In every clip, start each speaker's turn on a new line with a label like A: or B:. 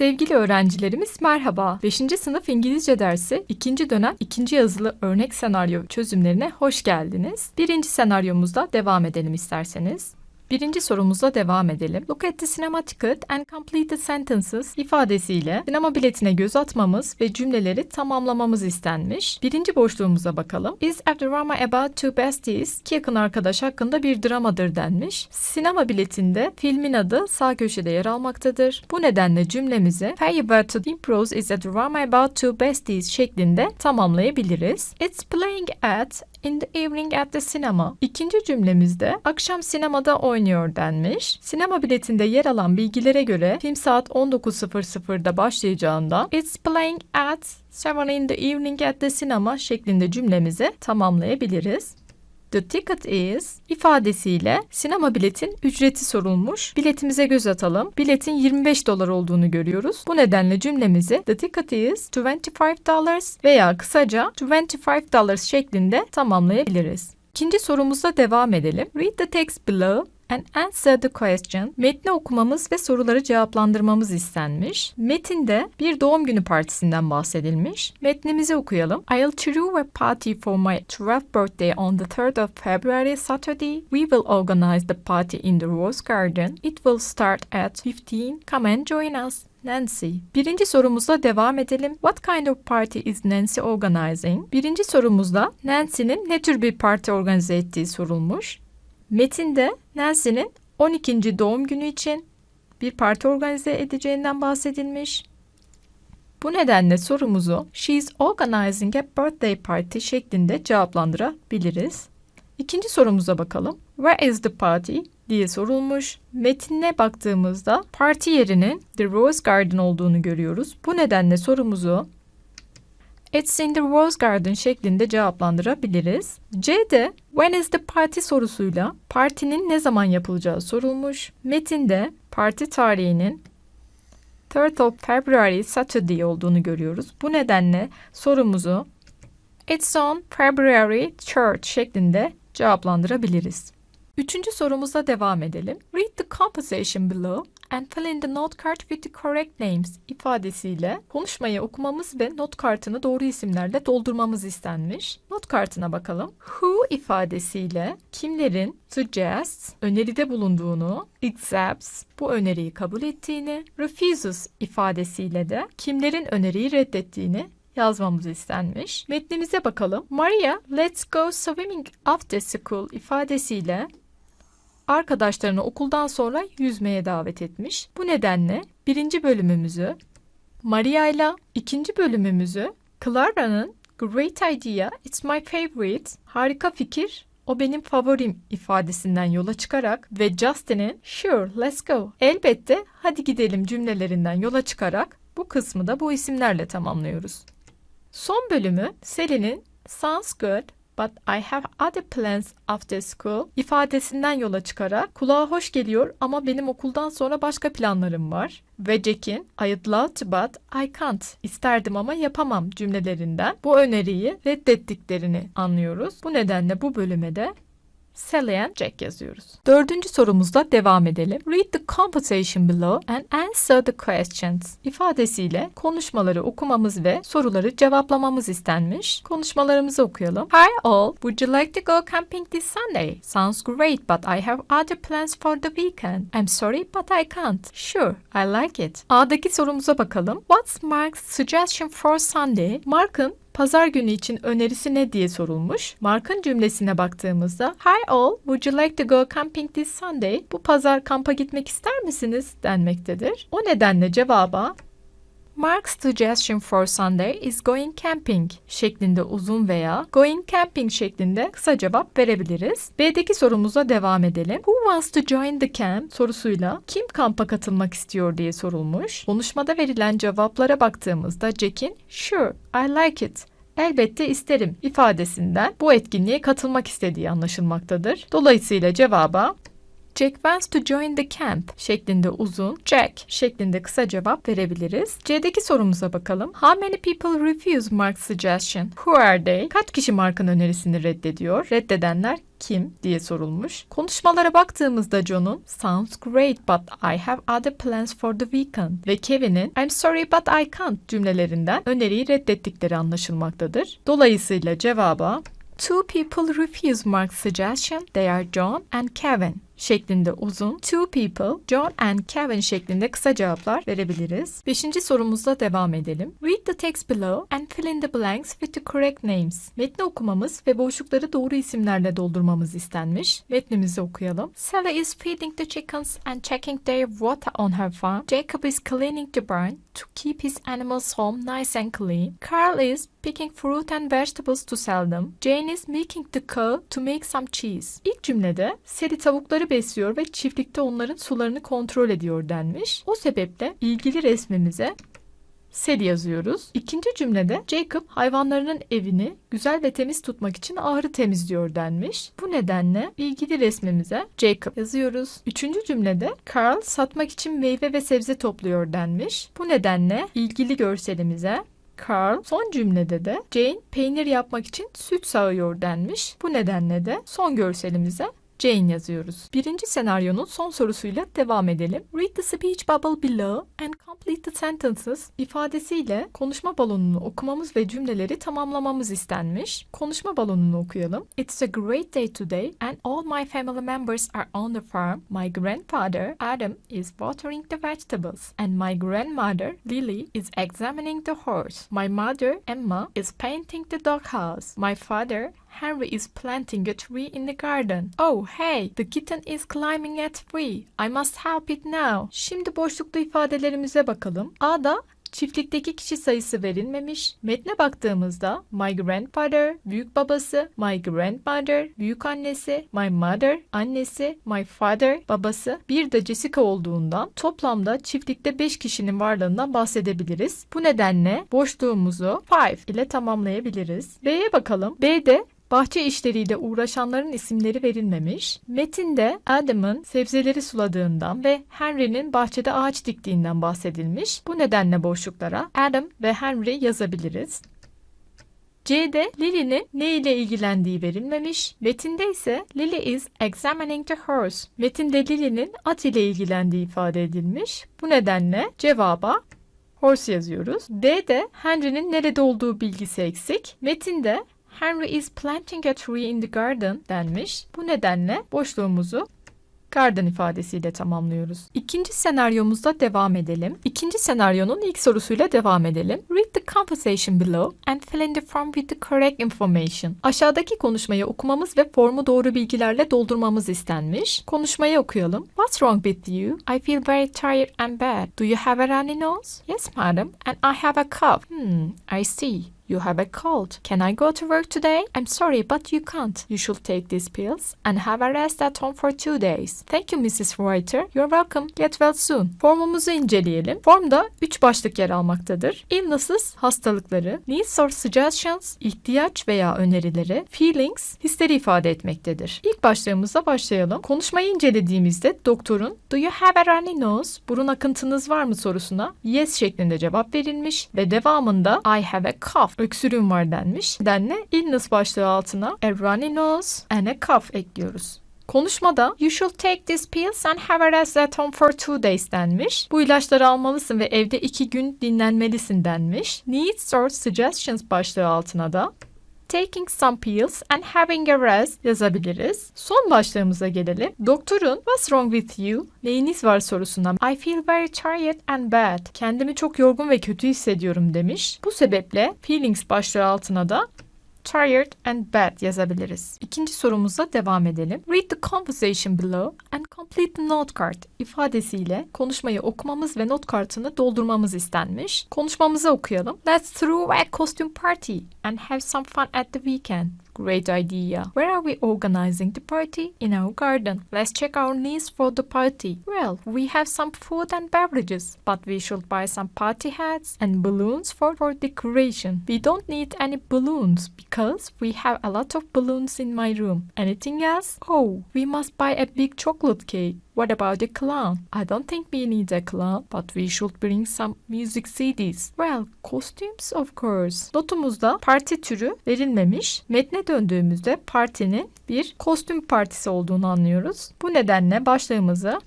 A: Sevgili öğrencilerimiz merhaba. 5. sınıf İngilizce dersi 2. dönem 2. yazılı örnek senaryo çözümlerine hoş geldiniz. Birinci senaryomuzda devam edelim isterseniz. Birinci sorumuzla devam edelim. Look at the cinema ticket and complete the sentences ifadesiyle sinema biletine göz atmamız ve cümleleri tamamlamamız istenmiş. Birinci boşluğumuza bakalım. Is a drama about two besties? İki yakın arkadaş hakkında bir dramadır denmiş. Sinema biletinde filmin adı sağ köşede yer almaktadır. Bu nedenle cümlemizi to Impros is a drama about two besties şeklinde tamamlayabiliriz. It's playing at In the evening at the cinema. İkinci cümlemizde akşam sinemada oynuyor denmiş. Sinema biletinde yer alan bilgilere göre film saat 19.00'da başlayacağından It's playing at 7 in the evening at the cinema şeklinde cümlemizi tamamlayabiliriz. The ticket is ifadesiyle sinema biletin ücreti sorulmuş. Biletimize göz atalım. Biletin 25 dolar olduğunu görüyoruz. Bu nedenle cümlemizi the ticket is 25 dollars veya kısaca 25 dollars şeklinde tamamlayabiliriz. İkinci sorumuzla devam edelim. Read the text below and answer the question. Metni okumamız ve soruları cevaplandırmamız istenmiş. Metinde bir doğum günü partisinden bahsedilmiş. Metnimizi okuyalım. I'll throw a party for my 12th birthday on the 3rd of February Saturday. We will organize the party in the Rose Garden. It will start at 15. Come and join us. Nancy. Birinci sorumuzla devam edelim. What kind of party is Nancy organizing? Birinci sorumuzda Nancy'nin ne tür bir parti organize ettiği sorulmuş. Metinde Nancy'nin 12. doğum günü için bir parti organize edeceğinden bahsedilmiş. Bu nedenle sorumuzu She is organizing a birthday party şeklinde cevaplandırabiliriz. İkinci sorumuza bakalım. Where is the party? diye sorulmuş. Metinine baktığımızda parti yerinin The Rose Garden olduğunu görüyoruz. Bu nedenle sorumuzu It's in the Rose Garden şeklinde cevaplandırabiliriz. C'de When is the party sorusuyla partinin ne zaman yapılacağı sorulmuş. Metinde parti tarihinin 3rd of February Saturday olduğunu görüyoruz. Bu nedenle sorumuzu It's on February 3rd şeklinde cevaplandırabiliriz. Üçüncü sorumuza devam edelim. Read the composition below and fill in the note card with the correct names ifadesiyle konuşmayı okumamız ve not kartını doğru isimlerle doldurmamız istenmiş. Not kartına bakalım. Who ifadesiyle kimlerin suggests öneride bulunduğunu, accepts bu öneriyi kabul ettiğini, refuses ifadesiyle de kimlerin öneriyi reddettiğini yazmamız istenmiş. Metnimize bakalım. Maria, let's go swimming after school ifadesiyle arkadaşlarını okuldan sonra yüzmeye davet etmiş. Bu nedenle birinci bölümümüzü Maria ile ikinci bölümümüzü Clara'nın Great idea, it's my favorite, harika fikir, o benim favorim ifadesinden yola çıkarak ve Justin'in sure let's go, elbette hadi gidelim cümlelerinden yola çıkarak bu kısmı da bu isimlerle tamamlıyoruz. Son bölümü Sally'nin sounds good but I have other plans after school ifadesinden yola çıkarak kulağa hoş geliyor ama benim okuldan sonra başka planlarım var. Ve Jack'in I'd love to but I can't isterdim ama yapamam cümlelerinden bu öneriyi reddettiklerini anlıyoruz. Bu nedenle bu bölüme de Sally Jack yazıyoruz. Dördüncü sorumuzla devam edelim. Read the conversation below and answer the questions ifadesiyle konuşmaları okumamız ve soruları cevaplamamız istenmiş. Konuşmalarımızı okuyalım. Hi all, would you like to go camping this Sunday? Sounds great, but I have other plans for the weekend. I'm sorry, but I can't. Sure, I like it. A'daki sorumuza bakalım. What's Mark's suggestion for Sunday? Mark'ın Pazar günü için önerisi ne diye sorulmuş. Mark'ın cümlesine baktığımızda Hi all, would you like to go camping this Sunday? Bu pazar kampa gitmek ister misiniz? denmektedir. O nedenle cevaba Mark's suggestion for Sunday is going camping şeklinde uzun veya going camping şeklinde kısa cevap verebiliriz. B'deki sorumuza devam edelim. Who wants to join the camp sorusuyla kim kampa katılmak istiyor diye sorulmuş. Konuşmada verilen cevaplara baktığımızda Jack'in sure, I like it elbette isterim ifadesinden bu etkinliğe katılmak istediği anlaşılmaktadır. Dolayısıyla cevaba Jack wants to join the camp şeklinde uzun, Jack şeklinde kısa cevap verebiliriz. C'deki sorumuza bakalım. How many people refuse Mark's suggestion? Who are they? Kaç kişi Mark'ın önerisini reddediyor? Reddedenler kim diye sorulmuş. Konuşmalara baktığımızda John'un Sounds great but I have other plans for the weekend ve Kevin'in I'm sorry but I can't cümlelerinden öneriyi reddettikleri anlaşılmaktadır. Dolayısıyla cevaba Two people refuse Mark's suggestion. They are John and Kevin şeklinde uzun, two people, John and Kevin şeklinde kısa cevaplar verebiliriz. Beşinci sorumuzla devam edelim. Read the text below and fill in the blanks with the correct names. Metni okumamız ve boşlukları doğru isimlerle doldurmamız istenmiş. Metnimizi okuyalım. Sally is feeding the chickens and checking their water on her farm. Jacob is cleaning the barn to keep his animals home nice and clean. Carl is picking fruit and vegetables to sell them. Jane is milking the cow to make some cheese. İlk cümlede Sally tavukları besliyor ve çiftlikte onların sularını kontrol ediyor denmiş. O sebeple ilgili resmimize Sel yazıyoruz. İkinci cümlede Jacob hayvanlarının evini güzel ve temiz tutmak için ahırı temizliyor denmiş. Bu nedenle ilgili resmimize Jacob yazıyoruz. Üçüncü cümlede Carl satmak için meyve ve sebze topluyor denmiş. Bu nedenle ilgili görselimize Carl son cümlede de Jane peynir yapmak için süt sağıyor denmiş. Bu nedenle de son görselimize Jane yazıyoruz. Birinci senaryonun son sorusuyla devam edelim. Read the speech bubble below and complete the sentences ifadesiyle konuşma balonunu okumamız ve cümleleri tamamlamamız istenmiş. Konuşma balonunu okuyalım. It's a great day today and all my family members are on the farm. My grandfather Adam is watering the vegetables and my grandmother Lily is examining the horse. My mother Emma is painting the doghouse. My father Henry is planting a tree in the garden. Oh hey, the kitten is climbing a tree. I must help it now. Şimdi boşluklu ifadelerimize bakalım. A'da çiftlikteki kişi sayısı verilmemiş. Metne baktığımızda my grandfather, büyük babası, my grandmother, büyük annesi, my mother, annesi, my father, babası, bir de Jessica olduğundan toplamda çiftlikte 5 kişinin varlığından bahsedebiliriz. Bu nedenle boşluğumuzu 5 ile tamamlayabiliriz. B'ye bakalım. B'de Bahçe işleriyle uğraşanların isimleri verilmemiş. Metinde Adam'ın sebzeleri suladığından ve Henry'nin bahçede ağaç diktiğinden bahsedilmiş. Bu nedenle boşluklara Adam ve Henry yazabiliriz. C'de Lily'nin ne ile ilgilendiği verilmemiş. Metinde ise Lily is examining the horse. Metinde Lily'nin at ile ilgilendiği ifade edilmiş. Bu nedenle cevaba horse yazıyoruz. D'de Henry'nin nerede olduğu bilgisi eksik. Metinde Henry is planting a tree in the garden denmiş. Bu nedenle boşluğumuzu garden ifadesiyle tamamlıyoruz. İkinci senaryomuzda devam edelim. İkinci senaryonun ilk sorusuyla devam edelim. Read the conversation below and fill in the form with the correct information. Aşağıdaki konuşmayı okumamız ve formu doğru bilgilerle doldurmamız istenmiş. Konuşmayı okuyalım. What's wrong with you? I feel very tired and bad. Do you have a runny nose? Yes, madam. And I have a cough. Hmm, I see. You have a cold. Can I go to work today? I'm sorry, but you can't. You should take these pills and have a rest at home for two days. Thank you, Mrs. Writer. You're welcome. Get well soon. Formumuzu inceleyelim. Formda 3 başlık yer almaktadır. Illnesses, hastalıkları, needs or suggestions, ihtiyaç veya önerileri, feelings, hisleri ifade etmektedir. İlk başlığımızla başlayalım. Konuşmayı incelediğimizde doktorun Do you have a runny nose? Burun akıntınız var mı sorusuna yes şeklinde cevap verilmiş ve devamında I have a cough öksürüğüm var denmiş. Nedenle illness başlığı altına a runny nose and a cough ekliyoruz. Konuşmada you should take these pills and have a rest at home for two days denmiş. Bu ilaçları almalısın ve evde iki gün dinlenmelisin denmiş. Needs or suggestions başlığı altına da taking some pills and having a rest yazabiliriz. Son başlığımıza gelelim. Doktorun what's wrong with you? Neyiniz var sorusundan I feel very tired and bad. Kendimi çok yorgun ve kötü hissediyorum demiş. Bu sebeple feelings başlığı altına da tired and bad yazabiliriz. İkinci sorumuza devam edelim. Read the conversation below and complete the note card ifadesiyle konuşmayı okumamız ve not kartını doldurmamız istenmiş. Konuşmamızı okuyalım. Let's throw a costume party and have some fun at the weekend. Great idea. Where are we organizing the party? In our garden. Let's check our needs for the party. Well, we have some food and beverages, but we should buy some party hats and balloons for, for decoration. We don't need any balloons because we have a lot of balloons in my room. Anything else? Oh, we must buy a big chocolate cake. What about a clown? I don't think we need a clown, but we should bring some music CDs. Well, costumes of course. Notumuzda parti türü verilmemiş. Metne döndüğümüzde partinin bir kostüm partisi olduğunu anlıyoruz. Bu nedenle başlığımızı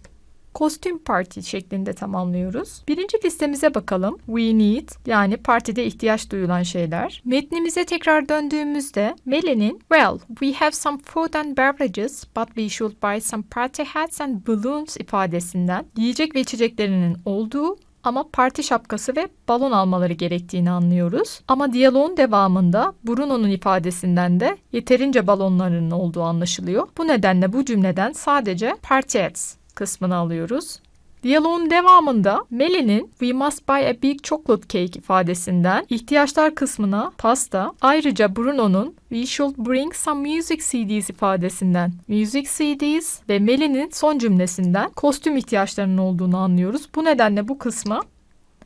A: kostüm parti şeklinde tamamlıyoruz. Birinci listemize bakalım. We need yani partide ihtiyaç duyulan şeyler. Metnimize tekrar döndüğümüzde Melie'nin Well, we have some food and beverages but we should buy some party hats and balloons ifadesinden yiyecek ve içeceklerinin olduğu ama parti şapkası ve balon almaları gerektiğini anlıyoruz. Ama diyaloğun devamında Bruno'nun ifadesinden de yeterince balonlarının olduğu anlaşılıyor. Bu nedenle bu cümleden sadece party hats kısmını alıyoruz. Diyaloğun devamında Melie'nin We must buy a big chocolate cake ifadesinden ihtiyaçlar kısmına pasta, ayrıca Bruno'nun We should bring some music CDs ifadesinden music CDs ve Melie'nin son cümlesinden kostüm ihtiyaçlarının olduğunu anlıyoruz. Bu nedenle bu kısma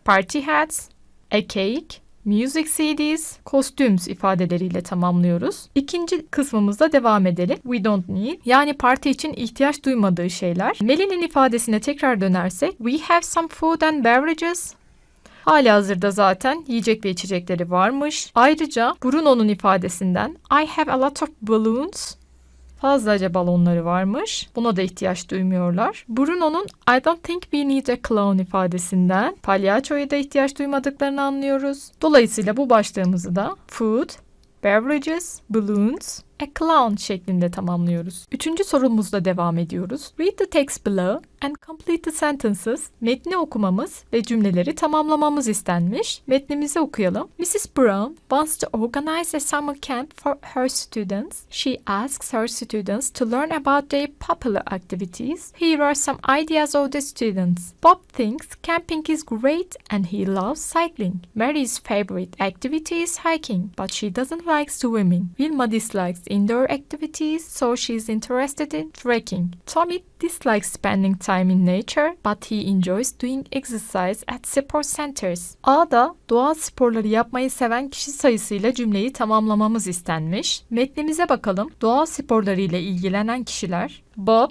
A: party hats, a cake, Music CDs, costumes ifadeleriyle tamamlıyoruz. İkinci kısmımızda devam edelim. We don't need yani parti için ihtiyaç duymadığı şeyler. Melie'nin ifadesine tekrar dönersek we have some food and beverages. Hali hazırda zaten yiyecek ve içecekleri varmış. Ayrıca Bruno'nun ifadesinden I have a lot of balloons. Fazlaca balonları varmış. Buna da ihtiyaç duymuyorlar. Bruno'nun I don't think we need a clown ifadesinden palyaçoya da ihtiyaç duymadıklarını anlıyoruz. Dolayısıyla bu başlığımızı da food, beverages, balloons, a clown şeklinde tamamlıyoruz. Üçüncü sorumuzla devam ediyoruz. Read the text below and complete the sentences. Metni okumamız ve cümleleri tamamlamamız istenmiş. Metnimizi okuyalım. Mrs. Brown wants to organize a summer camp for her students. She asks her students to learn about their popular activities. Here are some ideas of the students. Bob thinks camping is great and he loves cycling. Mary's favorite activity is hiking, but she doesn't like swimming. Wilma dislikes indoor activities, so she's interested in trekking. Tommy dislikes spending time in nature, but he enjoys doing exercise at sport centers. A'da doğal sporları yapmayı seven kişi sayısıyla cümleyi tamamlamamız istenmiş. Metnimize bakalım. Doğal sporları ile ilgilenen kişiler Bob,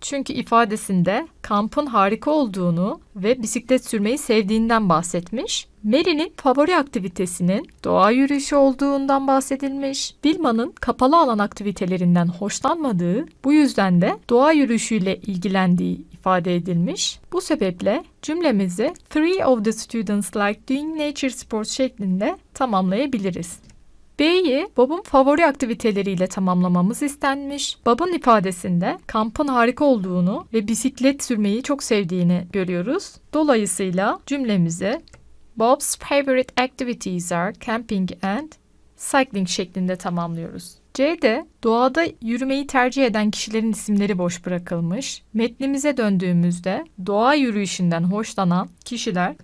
A: çünkü ifadesinde kampın harika olduğunu ve bisiklet sürmeyi sevdiğinden bahsetmiş. Mary'nin favori aktivitesinin doğa yürüyüşü olduğundan bahsedilmiş. Vilma'nın kapalı alan aktivitelerinden hoşlanmadığı, bu yüzden de doğa yürüyüşüyle ilgilendiği ifade edilmiş. Bu sebeple cümlemizi Three of the students like doing nature sports şeklinde tamamlayabiliriz. B'yi Bob'un favori aktiviteleriyle tamamlamamız istenmiş. Bob'un ifadesinde kampın harika olduğunu ve bisiklet sürmeyi çok sevdiğini görüyoruz. Dolayısıyla cümlemizi Bob's favorite activities are camping and cycling şeklinde tamamlıyoruz. C'de doğada yürümeyi tercih eden kişilerin isimleri boş bırakılmış. Metnimize döndüğümüzde doğa yürüyüşünden hoşlanan kişiler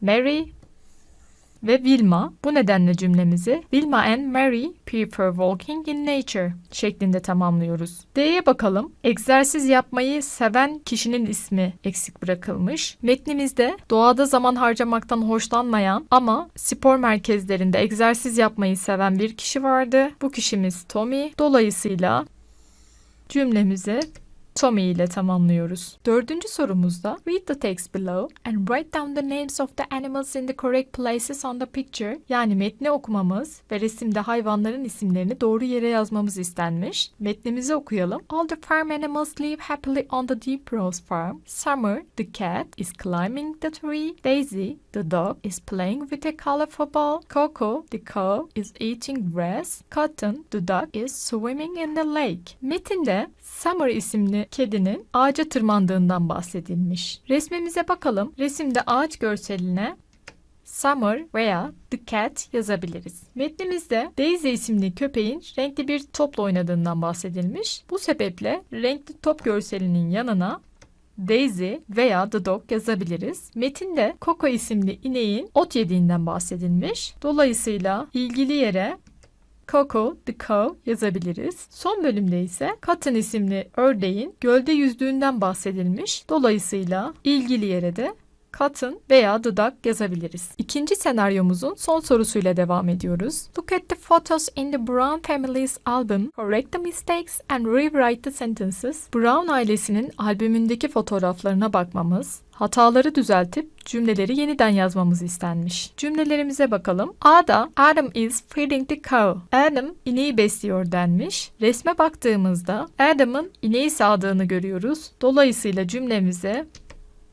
A: Mary, ve Wilma. Bu nedenle cümlemizi Wilma and Mary prefer walking in nature şeklinde tamamlıyoruz. D'ye bakalım. Egzersiz yapmayı seven kişinin ismi eksik bırakılmış. Metnimizde doğada zaman harcamaktan hoşlanmayan ama spor merkezlerinde egzersiz yapmayı seven bir kişi vardı. Bu kişimiz Tommy. Dolayısıyla cümlemizi Tommy ile tamamlıyoruz. Dördüncü sorumuzda read the text below and write down the names of the animals in the correct places on the picture. Yani metni okumamız ve resimde hayvanların isimlerini doğru yere yazmamız istenmiş. Metnimizi okuyalım. All the farm animals live happily on the Deep Rose farm. Summer, the cat, is climbing the tree. Daisy, the dog, is playing with a colorful ball. Coco, the cow, is eating grass. Cotton, the dog, is swimming in the lake. Metinde Summer isimli kedinin ağaca tırmandığından bahsedilmiş. Resmimize bakalım. Resimde ağaç görseline Summer veya The Cat yazabiliriz. Metnimizde Daisy isimli köpeğin renkli bir topla oynadığından bahsedilmiş. Bu sebeple renkli top görselinin yanına Daisy veya The Dog yazabiliriz. Metinde Coco isimli ineğin ot yediğinden bahsedilmiş. Dolayısıyla ilgili yere Coco the cow yazabiliriz. Son bölümde ise Cotton isimli ördeğin gölde yüzdüğünden bahsedilmiş. Dolayısıyla ilgili yere de Cotton veya dudak yazabiliriz. İkinci senaryomuzun son sorusuyla devam ediyoruz. Look at the photos in the Brown family's album. Correct the mistakes and rewrite the sentences. Brown ailesinin albümündeki fotoğraflarına bakmamız, hataları düzeltip cümleleri yeniden yazmamız istenmiş. Cümlelerimize bakalım. A'da Adam is feeding the cow. Adam ineği besliyor denmiş. Resme baktığımızda Adam'ın ineği sağdığını görüyoruz. Dolayısıyla cümlemize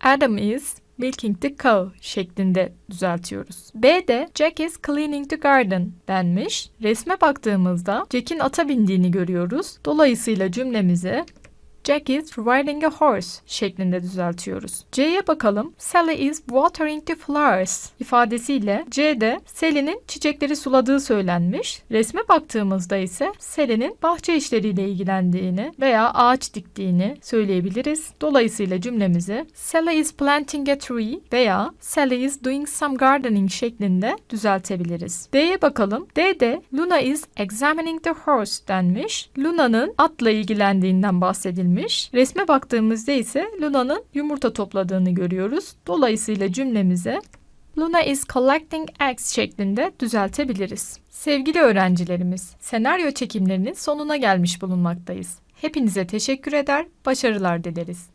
A: Adam is milking the cow şeklinde düzeltiyoruz. B'de Jack is cleaning the garden denmiş. Resme baktığımızda Jack'in ata bindiğini görüyoruz. Dolayısıyla cümlemize Jack is riding a horse şeklinde düzeltiyoruz. C'ye bakalım. Sally is watering the flowers ifadesiyle C'de Sally'nin çiçekleri suladığı söylenmiş. Resme baktığımızda ise Sally'nin bahçe işleriyle ilgilendiğini veya ağaç diktiğini söyleyebiliriz. Dolayısıyla cümlemizi Sally is planting a tree veya Sally is doing some gardening şeklinde düzeltebiliriz. D'ye bakalım. D'de Luna is examining the horse denmiş. Luna'nın atla ilgilendiğinden bahsedilmiş. Resme baktığımızda ise Luna'nın yumurta topladığını görüyoruz. Dolayısıyla cümlemize Luna is collecting eggs şeklinde düzeltebiliriz. Sevgili öğrencilerimiz, senaryo çekimlerinin sonuna gelmiş bulunmaktayız. Hepinize teşekkür eder, başarılar dileriz.